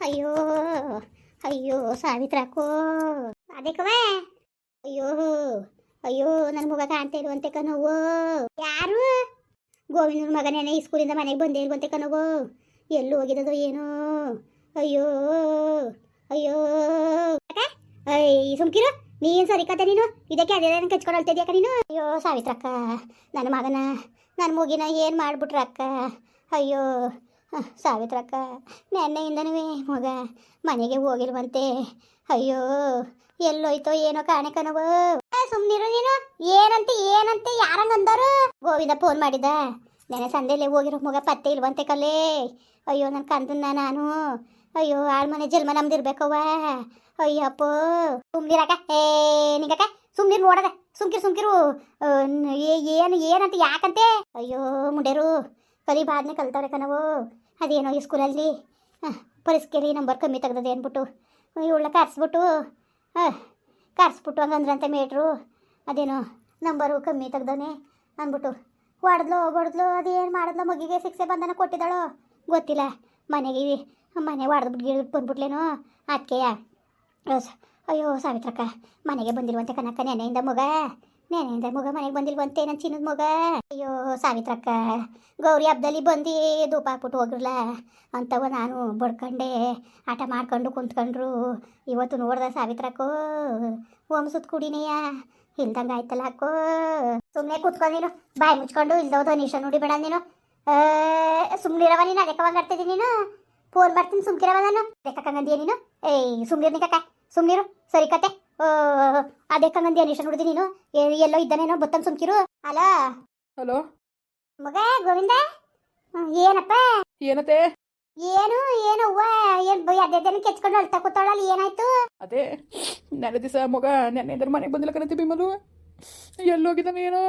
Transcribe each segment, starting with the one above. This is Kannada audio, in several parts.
ಅಯ್ಯೋ ಅಯ್ಯೋ ಸಾವಿತ್ರಕ್ಕೋ ಅದಕ್ಕವೇ ಅಯ್ಯೋ ಅಯ್ಯೋ ನನ್ನ ಮಗ ಕಾಣ್ತಾ ಇರುವಂತೆ ಯಾರು? ಗೋವಿಂದನ ಮಗನೇನೆ ಈ ಸ್ಕೂಲಿಂದ ಮನೆಗೆ ಬಂದೇ ಇರುವಂತೆ ಕಣವು ಎಲ್ಲೂ ಹೋಗಿದ್ದದು ಏನೋ. ಅಯ್ಯೋ ಅಯ್ಯೋ. ಅಯ್ಯ ಸುಮ್ಕಿರು. ನೀನ್ ಸರಿ ಕತೆ ನೀನು? ಇದಕ್ಕೆ ಅದೇ ಕಚ್ಕೊಂಡು ನೀನು? ಅಯ್ಯೋ, ಸಾವಿತ್ರಕ್ಕ, ನನ್ನ ಮಗನ ನನ್ನ ಮಗಿನ ಏನು ಮಾಡ್ಬಿಟ್ರ ಅಕ್ಕ ಅಯ್ಯೋ ಸಾವಿತ್ರಕ್ಕ ನೆನ್ನೆಯಿಂದನೂ ಮಗ ಮನೆಗೆ ಹೋಗಿರುವಂತೆ ಅಯ್ಯೋ, ಎಲ್ಲೋಯ್ತೋ ಏನೋ ಕಾಣೆ ಕಣವು ಸುಮ್ಮನಿರು ನೀನು. ಏನಂತೆ ಏನಂತೆ, ಯಾರಂಗಂದರು? ಗೋವಿಂದ ಫೋನ್ ಮಾಡಿದ. ನೆನೆ ಸಂದೇಲೆ ಹೋಗಿರೋ ಮಗ ಪತ್ತೆ ಇಲ್ವಂತೆ ಕಲ್ಲೇ. ಅಯ್ಯೋ ನನ್ನ ಕಂದನ್ನ ನಾನು. ಅಯ್ಯೋ, ಆಳ್ ಮನೆ ಜಲ್ಮ ನಮ್ದಿರ್ಬೇಕವ್ವ. ಅಯ್ಯಪ್ಪ ಸುಮ್ನಿರಕ್ಕ. ಏ, ನಿಂಗಕ್ಕ, ಸುಮ್ನಿರ್ ನೋಡದ. ಸುಮ್ಕಿರು ಸುಮ್ಕಿರು. ಏನು, ಏನಂತ, ಯಾಕಂತೆ? ಅಯ್ಯೋ, ಮುಂಡೇರು. ಕಲಿ ಬಾದ್ನೆ ಕಲ್ತವ್ರೆ ಕಣವು ಅದೇನೋ ಈ ಸ್ಕೂಲಲ್ಲಿ ಪರಿಸ್ಕೇರಿ ನಂಬರ್ ಕಮ್ಮಿ ತೆಗ್ದದೆ ಅಂದ್ಬಿಟ್ಟು. ಇವಳ ಕರ್ಸ್ಬಿಟ್ಟು ಹಂಗಂದ್ರೆ ಹಂಗಂದ್ರಂತೆ ಮೇಟ್ರು. ಅದೇನೋ ನಂಬರು ಕಮ್ಮಿ ತೆಗ್ದವನೆ ಅಂದ್ಬಿಟ್ಟು. ಹೊಡೆದ್ಲು ಹೊಡೆದ್ಲು, ಅದೇನು ಮಾಡಿದ್ಲು, ಮಗಿಗೆ ಶಿಕ್ಷೆ ಬಂಧನ ಕೊಟ್ಟಿದ್ದಾಳೋ? ಗೊತ್ತಿಲ್ಲ. ಮನೆಗೆ ಮನೆ ಹೊಡೆದ್ಬಿಟ್ಟು ಗಿಡ ಬಂದ್ಬಿಟ್ಲೇನೋ? ಅದಕ್ಕೆಯ ಅಯ್ಯೋ ಸಾವಿತ್ರಕ್ಕ, ಮನೆಗೆ ಬಂದಿಲ್ವಂತೆ ಕನಕ ನೆನೆಯಿಂದ ಮಗ. ನೆನೆಯಿಂದ ಮಗ ಮನೆಗೆ ಬಂದಿಲ್ವಂತೆ ನನ್ನ ಚಿನ್ನದ ಮಗ. ಅಯ್ಯೋ ಸಾವಿತ್ರಕ್ಕ, ಗೌರಿ ಹಬ್ಬದಲ್ಲಿ ಬಂದು ಧೂಪ ಹಾಕ್ಬಿಟ್ಟು ಹೋಗ್ರಲ್ಲ ಅಂತವ ನಾನು ಬಡ್ಕಂಡೆ, ಆಟ ಮಾಡ್ಕೊಂಡು ಕುಂತ್ಕೊಂಡ್ರು. ಇವತ್ತು ನೋಡ್ದೆ ಸಾವಿತ್ರಕ್ಕೋ, ಓಮ್ ಸುತ್ತ ಕುಡಿನೆಯ. ಇಲ್ದಂಗೆ ಆಯ್ತಲ್ಲ ಹಾಕೋ ಸುಮ್ಮನೆ ಕೂತ್ಕೊಂಡು ಬಾಯಿ ಮುಚ್ಕೊಂಡು ಇಲ್ದೋದು ನೋಡಿ ಬೇಡ ನೀನು. ಸುಮ್ಮನಿರವ ನೀನು, ಅದಕ್ಕೆ ಆಡ್ತಿದ್ದೀನಿ ನೀನು. ಫೋನ್ ಮಾಡ್ತೀನಿ ಸುಮ್ಕಿರವ ನಾನು. ಅದಕ್ಕಂಗಂದಿಯ ನೀನು. ಏಯ್, ಸುಮ್ನಿರ್ ನಿಕ್ಕ ಸುಮ್ನಿರು, ಸರಿ ಕತೆ ಅದಕ್ಕಂಗಂದಿಯ ನಿಶ ನೋಡಿದಿ ನೀನು? ಎಲ್ಲೋ ಇದ್ದಾನೇನೋ ಬತ್ತನ್ ಸುಮ್ಕಿರು? ಅಲ? ಹಲೋ? ಮಗ ಗೋವಿಂದ? ಏನಪ್ಪ? ಏನತ್ತೆ? ಏನು ಏನು ಅವ್ವ? ಏನ್ ಬೈ ಅದೇದೇನು ಕೆಚ್ಕೊಂಡು ಅಳ್ತಾ ಕೂತಾಳಲ್ಲ ಏನಾಯ್ತು? ಅದೇ ನೆನೆ ದಿವಸ ಮಗ ನೆನ್ನೆ ಇದ್ರ ಮನೆಗೆ ಬಂದಿಲ್ಲ ಕಣತಿ ಬಿಮಲು ಎಲ್ಲೋಗಿದ್ದಾನೆ ಏನು?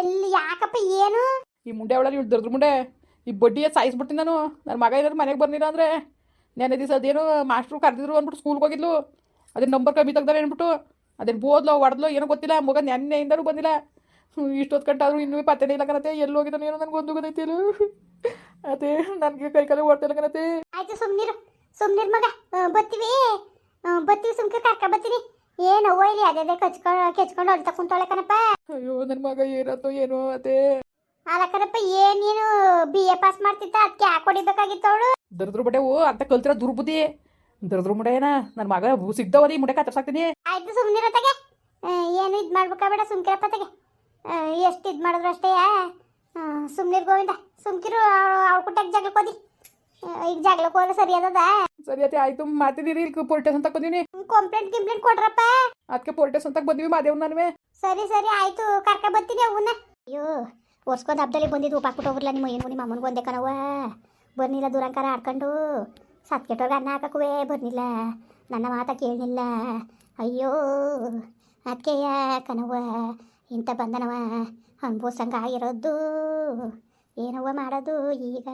ಎಲ್ಲಿ ಯಾಕಪ್ಪ ಏನು? ಈ ಮುಂಡೆ ಅವಳಲ್ಲಿ ಇವ್ಳು ದರ್ದ್ರ ಮುಂಡೆ. ಈ ಬಡ್ಡಿಯ ಸಾಯಿಸ್ಬಿಡ್ತೀನಿ ನಾನು. ನನ್ನ ಮಗ ಏನಾದ್ರು ಮನೆಗೆ ಬಂದಿಲ್ಲ ಅಂದ್ರೆ ನೆನೆ ದಿವಸ ಅದೇನು ಮಾಸ್ಟ್ರು ಕರೆದಿದ್ರು ಅಂದ್ಬಿಟ್ಟು ಸ್ಕೂಲ್ಗೆ ಹೋಗಿದ್ಲು. ಅದೇನು ನಂಬರ್ ಕಮ್ಮಿ ತೆಗ್ದಾರೆ ಅಂದ್ಬಿಟ್ಟು ಅದೇನು ಬೋದ್ಲೋ ಹೊಡೆದ್ಲೋ ಏನೋ ಗೊತ್ತಿಲ್ಲ. ಮಗ ನೆನ್ನೆಯಿಂದನೂ ಬಂದಿಲ್ಲ. ಇಷ್ಟೊತ್ತು ಆದರೂ ಇನ್ನೂ ಪತ್ತೆನೇ ಇಲ್ಲ ಕಣತೆ ಎಲ್ಲಿ ಹೋಗಿದ್ದಾನೆ ಏನೋ ನನಗೆ ಒಂದು ಗೊತ್ತೈತಿಲ್ಲ ಅದೇ ನನಗೆ ಕೈ ಕಾಲು ಓಡ್ತಿಲ್ಲ ಕಣತೆ ಆಯ್ತು ಸುಮ್ಮನಿರು ಸುಮ್ನಿರ್ ಮಗ. ಬತ್ತೀವಿ ಬತ್ತೀವಿ ಸುಮ್ಕೆ ಕರ್ಕ ಬರ್ತೀನಿ. ಏನು ಓಯ್ಲಿ ಇಲ್ಲಿ ಅದೇ ಕಚ್ಕೊಂಡು ಕೆಚ್ಕೊಂಡು ಅಳ್ತಾ ಕುಂತಾಳೆ ಕಣಪ್ಪ. ಅಯ್ಯೋ ನನ್ನ ಮಗ ಏನಾಯ್ತು ಏನೋ ಅದೇ. ಅಲ್ಲ ಕಣಪ್ಪ ಏನೇನು ನೀನು ಬಿ ಎ ಪಾಸ್ ಮಾಡ್ತಿದ್ದ? ಅದಕ್ಕೆ ಯಾಕೆ ಹೊಡಿಬೇಕಾಗಿತ್ತು ಅವಳು? ದರ್ದ್ರ ಓ ಅಂತ ಕಲ್ತಿರೋ ದುರ್ಬುದ್ಧಿ. ದರ್ದ್ರ ಮುಡೇನ ನನ್ನ ಮಗ ಸಿಗ್ದವದಿ ಮುಡೆ ಕತ್ತರ್ಸಾಕ್ತೀನಿ ಆಯ್ತು ತಗೆ ಏನು ಇದು ಮಾಡ್ಬೇಕಾಬೇಡ ಸುಮ್ಕಿರಪ್ಪ ತಗೆ ಎಷ್ಟು ಇದು ಮಾಡಿದ್ರು ಅಷ್ಟೇ ಸುಮ್ನಿರ್ ಗೋವಿಂದ. ಸುಮ್ಕಿರು ಅವಳು ಕುಟ್ಟಾಗ ಜಗಳಕ್ಕೋದಿ ಈಗ ಜಗಳಕ್ಕೆ ಹೋದ್ರೆ ಸರಿ ಅದದ ಸರಿ ಅತಿ ಆಯ್ತು ಮಾತಿದ್ದೀರಿ ಇಲ್ಲಿ ಪೊಲೀಸ್ ಅಂತ ಬಂದೀನಿ. ಕಂಪ್ಲೇಂಟ್ ಕಂಪ್ಲೇಂಟ್ ಕೊಡ್ರಪ್ಪ. ಅದಕ್ಕೆ ಪೊಲೀಸ್ ಅಂತ ಬಂದೀವಿ ಬಂದಿವಿ ಮಾದೇವ್ ನನ್ವೆ. ಸರಿ ಸರಿ ಆಯ್ತು ಕರ್ಕ ಬರ್ತೀನಿ ಅವನ್ನ ಅಯ್ಯೋ ಒರ್ಸ್ಕೊಂಡು ಹಬ್ಬದಲ್ಲಿ ಬಂದಿದ್ದು ಉಪ್ಪಾಕ್ಬಿಟ್ಟು ಹೋಗ್ರಲ್ಲ ನಿಮ್ಮ ಏನು ನಿಮ್ಮ ಅಮ್ಮನಿಗೆ ಒಂದೇ ಕಣವ ಬರ್ನಿಲ್ಲ ದೂರಂಕಾರ ಆಡ್ಕೊಂಡು. ಸತ್ಕೆಟ್ಟವ್ರಿಗೆ ಅನ್ನ ಹಾಕಕ್ಕೂ ಬರ್ನಿಲ್ಲ. ನನ್ನ ಮಾತ ಕೇಳಲಿಲ್ಲ ಅಯ್ಯೋ ಅದಕ್ಕೆಯ ಕನವ ಇಂಥ ಬಂದನವ ಸಂಗ ಆಗಿರೋದು ಏನವ್ವ ಮಾಡೋದು ಈಗ?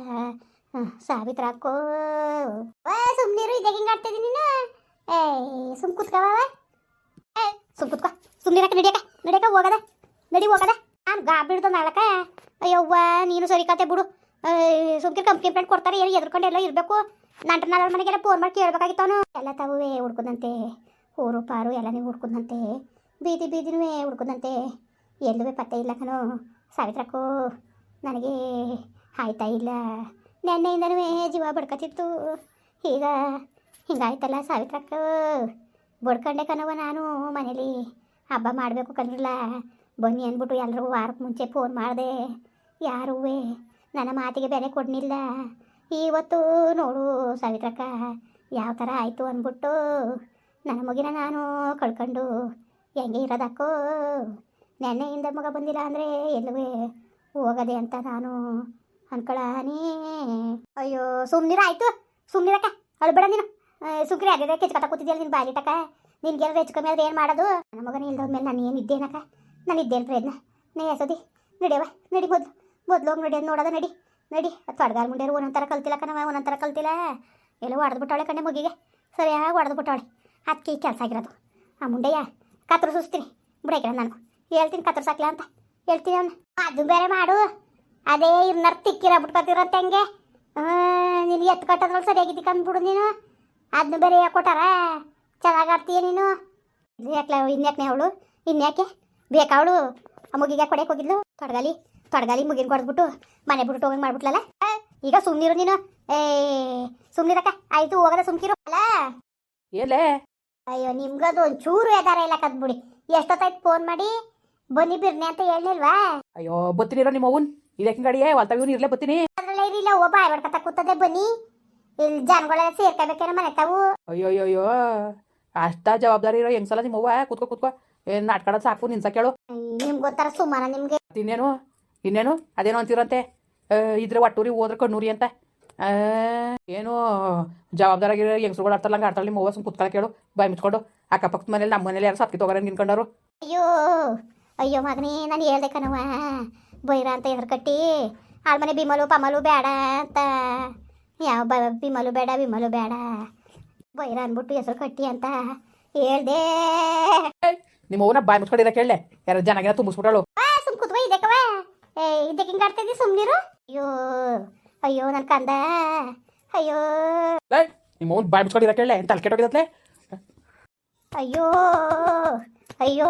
ಸಾವಿತ್ರ ಹಾಕೋ ಸುಮ್ಮನಿರು ಇದಾಗ ಹಿಂಗೆ ಆಡ್ತಿದ್ದೀನಿ ನೀನು? ಏ, ಸುಮ್ ಕುತ್ಕವ ಏ, ಸುಮ್ ಕುತ್ಕೋ. ಸುಮ್ಮನಿರಕ ನಡಿಯಕ ನಡಿಯಕ ಹೋಗದ, ನಡಿ ಹೋಗದ. ನಾನು ಗಾ ಬಿಡ್ದು ನಾಳಕ ಅಯ್ಯವ್ವ, ನೀನು ಸರಿ ಕತೆ ಬಿಡು. ಸುಮ್ಕಿರ್ ಕಂಪ್ಲೇಂಟ್ ಕೊಡ್ತಾರೆ, ಏನು ಎದ್ರಕೊಂಡು ಎಲ್ಲ ಇರಬೇಕು. ನಂಟ್ರ ನಾಳ ಮನೆಗೆಲ್ಲ ಫೋನ್ ಮಾಡಿ ಕೇಳಬೇಕಾಗಿತ್ತು ಅವನು ಎಲ್ಲ ತಾವೇ ಹುಡ್ಕೊಂಡಂತೆ ಊರು ಪಾರು ಎಲ್ಲ ನೀವು ಹುಡ್ಕೊಂಡಂತೆ ಬೀದಿ ಬೀದಿನೂ ಹುಡ್ಕೊಂಡಂತೆ ಎಲ್ಲೂ ಪತ್ತೆ ಇಲ್ಲ ಕಣೋ. ಸಾವಿತ್ರಕ್ಕೂ ನನಗೆ ಆಯ್ತಾ ಇಲ್ಲ. ನೆನ್ನೆಯಿಂದನೂ ಜೀವ ಬಡ್ಕತಿತ್ತು. ಈಗ ಹಿಂಗಾಯ್ತಲ್ಲ ಸಾವಿತ್ರಕ್ಕ. ಬಡ್ಕಂಡೆ ಕಣವ ನಾನು ಮನೇಲಿ. ಹಬ್ಬ ಮಾಡಬೇಕು ಕಂದ್ರಲ್ಲ ಬನ್ನಿ ಅಂದ್ಬಿಟ್ಟು ಎಲ್ಲರೂ ವಾರಕ್ಕೆ ಮುಂಚೆ ಫೋನ್ ಮಾಡಿದೆ. ಯಾರೂ ನನ್ನ ಮಾತಿಗೆ ಬೆಲೆ ಕೊಡಲಿಲ್ಲ ಇವತ್ತು ನೋಡು ಸಾವಿತ್ರಕ್ಕ, ಯಾವ ಥರ ಆಯಿತು ಅಂದ್ಬಿಟ್ಟು ನನ್ನ ಮಗಿನ ನಾನು ಕಳ್ಕೊಂಡು ಹೆಂಗೆ ಇರೋದಕ್ಕೋ? ನೆನ್ನೆಯಿಂದ ಮಗ ಬಂದಿಲ್ಲ ಅಂದರೆ ಎಲ್ಲವೇ ಹೋಗದೆ ಅಂತ ನಾನು ಅನ್ಕೊಳಾನೇ ಅಯ್ಯೋ ಸುಮ್ಮನಿರ ಆಯಿತು. ಸುಮ್ಮನಿರಕ್ಕ ಅಳ್ಬೇಡ ನೀನು. ಸುಗ್ರಿ ಅದೇ ಕೆಚ್ಕತ್ತ ಕೂತಿದ್ಯಲ್ಲ ನಿನ್ನ ಬಾಲಿಟಕ ನಿನ್ಗೇನಾದ್ರು ಹೆಚ್ಚು ಕಮ್ಮಿ ಆದ್ರೆ ಏನು ಮಾಡೋದು? ನನ್ನ ಮಗನ ಇಲ್ದೋದ್ಮೇಲೆ ನಾನು ಏನು ಇದ್ದೇನಕ್ಕ? ನಾನು ಇದ್ದೇನು ಪ್ರಯತ್ನ ನೇ ಸದಿ ನಡಿಯವ ನಡಿ ಮೊದಲು. ಮೊದ್ಲು ಹೋಗಿ ನಡಿಯೋದು ನೋಡೋದ ನಡಿ. ನಡಿ, ಅದು ಅಡ್ಗಾಲ್ ಮುಂಡ್ಯಾರು ಒಂದೊಂಥರ ಕಲ್ತಿಲ್ಲ ಕಣವ ಒಂದೊಂಥರ ಕಲ್ತಿಲ್ಲ. ಎಲ್ಲ ಹೊಡೆದು ಬಿಟ್ಟಾಳೆ ಕಣ್ಣೆ ಮಗಿಗೆ. ಸರಿಯಾಗಿ ಹೊಡೆದು ಬಿಟ್ಟಾಳೆ ಅದಕ್ಕೆ ಈ ಕೆಲಸ ಆಗಿರೋದು. ಆ ಮುಂಡೆಯ ಕತ್ರು ಸುಸ್ತೀನಿ. ಬಿಡಾಕಿರ ನಾನು. ಹೇಳ್ತೀನಿ ಕತ್ತರ್ಸಾಕ್ಲ ಅಂತ. ಹೇಳ್ತೀನಿ ಅವನು. ಅದು ಬೇರೆ ಮಾಡು. ಅದೇ ಇರ್ನರ್ ತಿಕ್ಕಿರ ಬಿಟ್ಕೊತಿರತ್ತೆ ಹಂಗೆ? ನಿನಗೆ ಎತ್ತು ಕಟ್ಟೋದ್ರಲ್ಲಿ ಸರಿಯಾಗಿದ್ದಿ ಕಂದ್ಬಿಡು ನೀನು. ಅದನ್ನ ಬೇರೆ ಕೊಟ್ಟಾರ? ಚೆನ್ನಾಗಿ ಆಡ್ತೀಯ ನೀನು? ಯಾಕೆ ಇನ್ಯಾಕೆ ಅವಳು? ಇನ್ಯಾಕೆ ಬೇಕಾವಳು ಆ ಮುಗಿಗೆ ಕೊಡಕ್ಕೆ ಹೋಗಿದ್ಲು? ತೊಡಗಾಲಿ ತೊಡಗಾಲಿ ಮುಗಿನ ಕೊಡ್ದ್ಬಿಟ್ಟು ಮನೆ ಬಿಟ್ಟು ಹೋಗಂಗೆ ಮಾಡ್ಬಿಟ್ಲಲ್ಲ? ಈಗ ಸುಮ್ನಿರು ನೀನು. ಏ ಸುಮ್ನಿರಕ್ಕ ಆಯ್ತು ಹೋಗದ ಸುಮ್ಕಿರು ಅಲ್ಲ? ಏಲೇ ಅಯ್ಯೋ ನಿಮ್ಗದು ಒಂಚೂರು ಎದಾರ ಇಲ್ಲ ಕದ್ಬಿಡಿ. ಎಷ್ಟೊತ್ತಾಯ್ತು ಫೋನ್ ಮಾಡಿ? ಬನ್ನಿ ಬಿರ್ನಿ ಅಂತ ಹೇಳಿಲ್ವಾ ಅಯ್ಯೋ ಬತ್ತೀನಿರೋ ನಿಮ್ಮ ಅವನ್ ಇದಕ್ಕೆ ಗಾಡಿಯೇ? ಇವ್ನು ಇರ್ಲೇ ಬತ್ತೀನಿ. ಅದ್ರಲ್ಲ ಇರಿಲ್ಲ ಒಬ್ಬ ಬಾಯ್ ಬಡ್ಕತ್ತ ಕೂತದೆ ಬನ್ನಿ. ಇಲ್ಲಿ ಜನಗಳೆಲ್ಲ ಸೇರ್ಕೋಬೇಕೇನೋ ಮನೆ ತಾವು. ಅಯ್ಯೋ ಅಯ್ಯೋ ಅಯ್ಯೋ ಅಷ್ಟ ಜವಾಬ್ದಾರಿ ಇರೋ ಹೆಂಗ್ಸಲ ನಿಮ್ಮ ಅವ್ವ ಕೂತ್ಕೋ ಕೂತ್ಕೋ. ಏನು ನಾಟ್ಕಡ ಸಾಕು ನಿನ್ಸ ಕೇಳು. ನಿಮ್ಗೆ ಗೊತ್ತಾರ ಸುಮಾರ ನಿಮ್ಗೆ. ಇನ್ನೇನು ಇನ್ನೇನು? ಅದೇನು ಅಂತೀರಂತೆ? ಇದ್ರ ಒಟ್ಟೂರಿ ಹೋದ್ರೆ ಕಣ್ಣೂರಿ ಅಂತ. ಏನೋ ಜವಾಬ್ದಾರಾಗಿರೋ ಹೆಂಗಸ್ರುಗಳು ಆಡ್ತಾರಲ್ಲ ಹಂಗೆ ಆಡ್ತಾರಲ್ಲ ನಿಮ್ಮ ಅವ್ವ ಸುಮ್ ಕುತ್ಕೊಳ ಕೇಳು ಬಾಯ್ ಮುಚ್ಕೊಂಡು. ಅಕ್ಕಪಕ್ಕದ ಮನೇಲಿ ನಮ್ಮ ಮನೇಲಿ ಯಾರು ಸತ್ಕಿ ತಗೋರ ನಿನ್ಕೊಂಡರು ಅಯ್ಯೋ ಅಯ್ಯೋ ಮಗನೇ ನಾನು ಹೇಳ್ದೆ ಕಣವ ಬೈರ ಅಂತ ಎದುರು ಕಟ್ಟಿ ಆಳ್ ಮನೆ ಬಿಮಲು ಪಮಲು ಬೇಡ ಅಂತ. ಯಾವ ಬ ಬಿಮಲು ಬೇಡ ಬಿಮಲು ಬೇಡ ಬೈರ ಅಂದ್ಬಿಟ್ಟು ಹೆಸರು ಕಟ್ಟಿ ಅಂತ ಹೇಳ್ದೆ. ನಿಮ್ಮ ಅವ್ವನ ಬಾಯ್ ಮುಚ್ಕೊಂಡಿರ ಕೇಳಲೆ? ಯಾರು ಜನಗೆಲ್ಲ ತುಂಬಿಸ್ಬಿಟ್ಟಳು ಆ, ಸುಮ್ ಕೂತ್ವ ಇದಕ್ಕವ ಏ ಇದಕ್ಕೆ ಹಿಂಗೆ ಆಡ್ತಿದ್ದಿ ಸುಮ್ನಿರು? ಅಯ್ಯೋ ಅಯ್ಯೋ ನನ್ನ ಕಂದ. ಅಯ್ಯೋ. ನಿಮ್ಮ ಅವ್ವನ ಬಾಯ್ ಮುಚ್ಕೊಂಡಿರ ಕೇಳಲೆ? ಎಂತ ಕೆಟ್ಟೋಗಿದತ್ಲೆ? ಅಯ್ಯೋ ಅಯ್ಯೋ.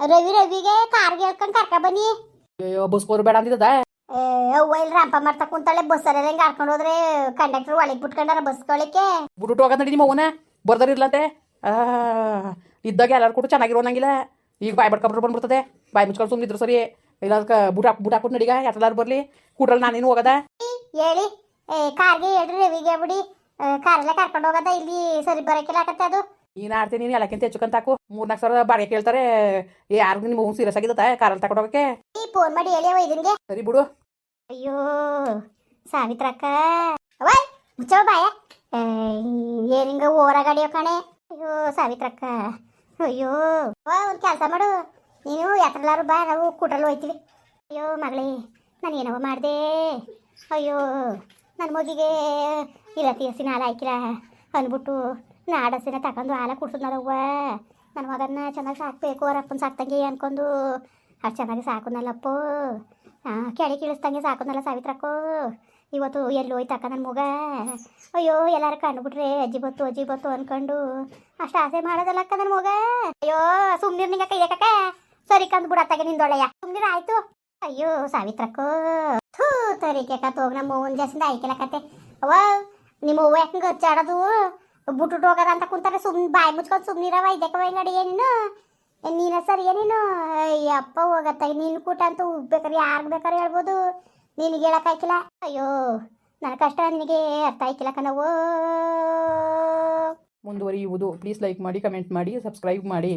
ರವಿ ರವಿಗೆ ಕಾರ್ಗೆ ಹೇಳ್ಕೊಂಡು ಕರ್ಕ ಬನ್ನಿ. ಅಯ್ಯೋ ಬಸ್ಕೋರು ಬೇಡ ಅಂದಿದ್ದದ? ಏ, ಅವ್ವ ಇಲ್ಲಿ ರಂಪ ಮಾಡ್ತಾ ಕುಂತಾಳೆ. ಬಸ್ಸಲ್ಲಿ ಹೆಂಗೆ ಹಾರ್ಕೊಂಡು ಹೋದ್ರೆ ಕಂಡಕ್ಟರ್ ಒಳಗೆ ಬಿಟ್ಕೊಂಡಾರ ಬಸ್ ಬಿಟ್ಬಿಟ್ಟು ಹೋಗದ್ ನಡಿ ನಿಮ್ಮ ಅವನ ಬರ್ದಾರಿರ್ಲಂತೆ ಇದ್ದಾಗ ಎಲ್ಲರೂ ಕೂಡ ಚೆನ್ನಾಗಿರೋನಂಗಿಲ್ಲ ಈಗ ಬಾಯ್ ಬಡ್ಕೊಂಡ್ರೆ ಬಂದ್ಬಿಡ್ತದೆ. ಬಾಯ್ ಮುಚ್ಕೊಂಡು ಸುಮ್ಮನಿದ್ರು ಸರಿ. ಇಲ್ಲ ಅದಕ್ಕೆ ಬುಟ್ ಹಾಕ್ಬಿಟ್ಟು ನಡಿಗ ಎತ್ತಲಾರು ಬರಲಿ. ಕೂಟ್ರಲ್ಲಿ ನಾನೇನು ಹೋಗದ. ಹೇಳಿ ಏ ಕಾರ್ಗೆ ಹೇಳ್ರಿ ರವಿಗೆ ಬಿಡಿ ಕಾರೆಲ್ಲ ಕರ್ಕೊಂಡು ಹೋಗದ ಇಲ್ಲಿ ಸರಿ ಬರೋಕಿಲ್ಲ ಆಗತ್ತೆ ಅದು. ನೀನು ಆಡ್ತೀನಿ ನೀನು ಎಲ್ಲಕ್ಕಿಂತ ಹೆಚ್ಚುಕಂತ ಹಾಕು ಮೂರ್ನಾಲ್ಕು ಸಾವಿರ ಬಾಡಿಗೆ ಕೇಳ್ತಾರೆ. ಯಾರಿಗೂ ನಿಮ್ಮ ಸೀರಿಯಸ್ ಆಗಿದ್ದತ್ತ ಕಾರಲ್ಲಿ ತಗೊಂಡು ಹೋಗಕ್ಕೆ? ಈ ಫೋನ್ ಮಾಡಿ ಹೇಳಿ ಅವ ಇದನ್ಗೆ. ಸರಿ ಬಿಡು. ಅಯ್ಯೋ ಸಾವಿತ್ರಕ್ಕ. ಅವಯ್ ಮುಚ್ಚವ ಬಾಯ. ಏನಿಂಗ ಓರ ಗಾಡಿಯೋ ಕಣೆ. ಅಯ್ಯೋ ಸಾವಿತ್ರಕ್ಕ. ಅಯ್ಯೋ ಒಂದು ಕೆಲಸ ಮಾಡು. ನೀನು ಯಾತ್ರೆಲ್ಲಾರು ಬಾ, ನಾವು ಕೂಟ್ರಲ್ಲಿ ಹೋಯ್ತೀವಿ. ಅಯ್ಯೋ ಮಗಳೇ, ನಾನು ಏನವ ಮಾಡಿದೆ? ಅಯ್ಯೋ, ನನ್ನ ಮಗಿಗೆ ಇರತಿ ಹಸಿನ ಹಾಲು ಹಾಕಿಲ್ಲ ಅಂದ್ಬಿಟ್ಟು ನಾಡಸಿನ ತಗೊಂಡು ಹಾಲ ಕುಡ್ಸದ್ನಲ್ಲವ್ವ ನನ್ನ ಮಗನ ಚೆನ್ನಾಗಿ ಸಾಕಬೇಕು, ಅವ್ರ ಅಪ್ಪನ ಸಾಕ್ತಂಗೆ ಅನ್ಕೊಂಡು. ಅಷ್ಟು ಚೆನ್ನಾಗಿ ಸಾಕುನಲ್ಲಪ್ಪ ಹಾಂ ಕೆಳಗೆ ಕೀಳಿಸ್ದಂಗೆ ಸಾಕುನಲ್ಲ ಸಾವಿತ್ರಕ್ಕೋ. ಇವತ್ತು ಎಲ್ಲಿ ಹೋಯ್ತಕ್ಕ ನನ್ನ ಮಗ? ಅಯ್ಯೋ, ಎಲ್ಲಾರು ಕಂಡುಬಿಟ್ರೆ ಅಜ್ಜಿ ಬತ್ತು ಅಜ್ಜಿ ಬತ್ತು ಅನ್ಕೊಂಡು. ಅಷ್ಟು ಆಸೆ ಮಾಡೋದಲ್ಲಕ್ಕ ನನ್ನ ಮಗ? ಅಯ್ಯೋ ಸುಮ್ಮನೆ ನಿಂಗೆ ಕೈಯಕ್ಕ ಸರಿ ಕಂದು ಬಿಡತ್ತಾಗೆ ನಿಂದೊಳೆಯ ಸುಮ್ನಿರ ಆಯ್ತು. ಅಯ್ಯೋ, ಸಾವಿತ್ರಕ್ಕೋ. ಥೂ ತರಿಕೆಕ ತೋಗ್ ನಮ್ಮ ಮೂವನ್ ಜಾಸ್ತಿ ಆಯ್ಕೆಲ್ಲ ಕತೆ. ಅವ ನಿಮ್ಮ ಹೂವು ಯಾಕೆ ಹಚ್ಚಾಡೋದು? ಬುಟ್ಟುಟ್ಟು ಹೋಗದ ಅಂತ ಕುಂತಾರೆ ಸುಮ್ ಬಾಯಿ ಮುಚ್ಕೊಂಡು ಸುಮ್ನಿರವ ಇದಕ್ಕೆ ನಡಿ ಏನೇನು ನೀನ? ಸರಿ ಏನೇನು ಅಯ್ಯಪ್ಪ ಹೋಗತ್ತಾಗ ನೀನು ಕೂಟ ಅಂತ ಬೇಕಾರೆ ಯಾರು ಬೇಕಾದ್ರೆ ಹೇಳ್ಬೋದು. ನಿನಗೆ ಹೇಳಕ್ಕಾಯ್ಕಿಲ್ಲ ಅಯ್ಯೋ ನನ್ನ ಕಷ್ಟ ನಿನಗೆ ಅರ್ಥ ಆಯ್ಕಿಲ್ಲ ಕಣವೋ ಮುಂದುವರಿಯುವುದು. ಪ್ಲೀಸ್ ಲೈಕ್ ಮಾಡಿ, ಕಮೆಂಟ್ ಮಾಡಿ, ಸಬ್ಸ್ಕ್ರೈಬ್ ಮಾಡಿ.